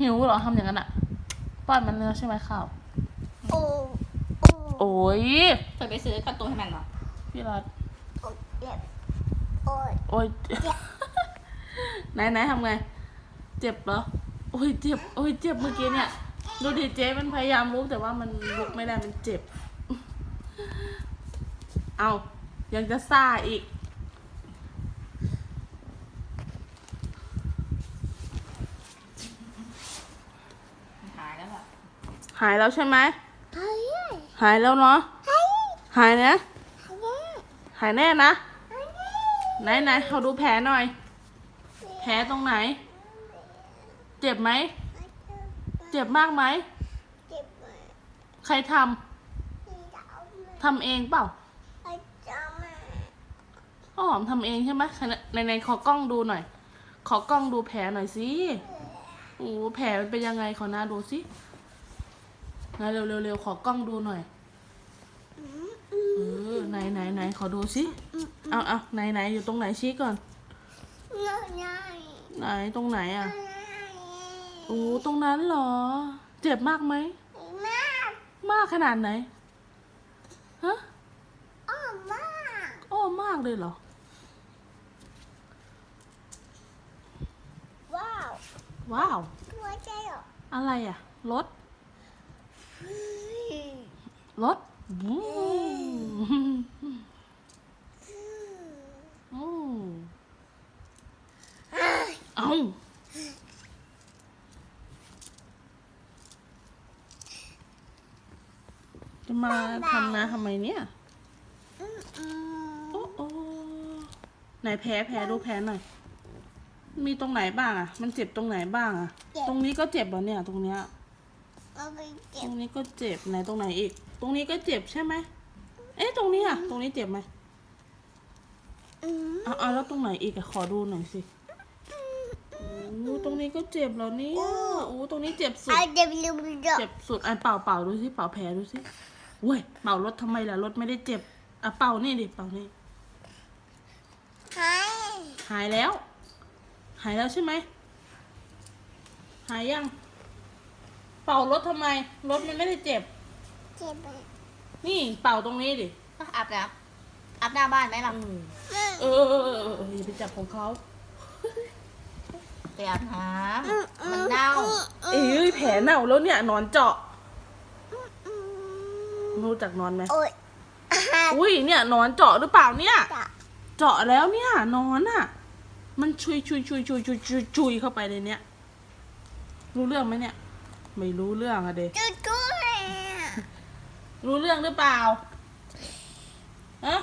หิวเหรอทำอย่างนั้นอะป้อนมันเนื้อใช่ไหมข้าวโอ้โอ้โอ้ยเคยไปซื้อการ์ตูนให้มันเหรอพี่รัดโอ้เจ็บโอ้ยโอ้ยไหนไหนทำไง เจ็บเหรอโอ้ยเจ็บโอ้ยเจ็บเมื่อกี้เนี่ยดูดิเจ๊มันพยายามลุกแต่ว่ามันลุกไม่ได้มันเจ็บ เอายังจะซ่าอีก หายแล้วล่ะ หายแล้วใช่ไหมเฮ้ยหายแล้วเนาะเฮ้ยหายนะเฮ้ยหายแน่นะ ไหนไหนเขาดูแผลหน่อย แผลตรงไหน เจ็บไหม เจ็บมากไหมเจ็บไหมใครทำพี่ดาวไหมทำเองเปล่าไอ้เจ้าแม่ข้าวหอมทำเองใช่ไหมในในขอกล้องดูหน่อย ขอกล้องดูแผลหน่อยสิโอ้แผลมันเป็นยังไงขอหน้าดูสิ นะเร็วเร็วเร็วขอกล้องดูหน่อยเออไหนไหนไหนขอดูสิเอาเอาไหนไหนอยู่ตรงไหนชี้ก่อนง่ายง่ายไหนตรงไหนอะง่ายโอ้ตรงนั้นเหรอ เจ็บมากไหมมากมากขนาดไหนฮะอ้อมากโอ้มากเลยเหรอว้าวว้าวตัวใจเหรออะไรอะรถเฮ้ย รถบูมโอ้เอาจะมาทำนะทำไมเนี่ยอืมอืมโอ้โอ้ไหนแผลแผลดูแผลหน่อย มีตรงไหนบ้างอะ มันเจ็บตรงไหนบ้างอะ ตรงนี้ก็เจ็บเหรอเนี่ย ตรงเนี้ย เอาไปเก็ตบรงนี้ก็เจ็บไหนตรงไหนอีก ตรงนี้ก็เจ็บใช่ไหมเอ๊ะตรงนี้อะ ตรงนี้เจ็บไหมอืมเอาเอาแล้วตรงไหนอีกอะขอดูหน่อยสิโอ้ตรงนี้ก็เจ็บแล้วเนี่ยโอ้ตรงนี้เจ็บสุด เอาเดี๋ยวลืมเดี๋ยวเจ็บสุดอะเป่าเป่าดูสิเป่าแผลดูสิเว้ยเป่ารถทำไมล่ะรถไม่ได้เจ็บอะเป่านี่ดิเป่านี่หายหายแล้ว หายแล้วใช่ไหมหายยัง เป่ารถทำไม รถมันไม่ได้เจ็บ เจ็บไหมนี่เป่าตรงนี้ดิอาบแล้วอาบหน้าบ้านไหมล่ะเออเออเออเออเอออย่าไปจับของเขาไปอาบน้ำมันเน่าเอ้ยแผลเน่าแล้วเนี่ยหนอนเจาะรู้จักนอนไหมโอ้ยอุ้ยเนี่ยหนอนเจาะหรือเปล่าเนี่ยจะเจาะแล้วเนี่ยหนอนอะ มันชุยชุยชุยชุยชุยชุยชุยเข้าไปในเนี้ยรู้เรื่องไหมเนี่ย ไม่รู้เรื่องอะเดจุดจุดรู้เรื่องหรือเปล่าฮะ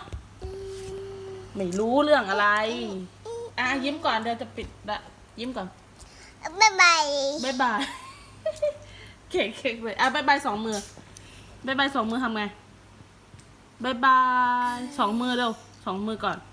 ไม่รู้เรื่องอะไร อะยิ้มก่อนเดี๋ยวจะปิดละยิ้มก่อนบ๊ายบายบายบายเค้กเค้กเลยอะบายบายสองมือบายบายสองมือทำไงบายบายสองมือเร็วสองมือก่อนอืมอืมโอ้โอ้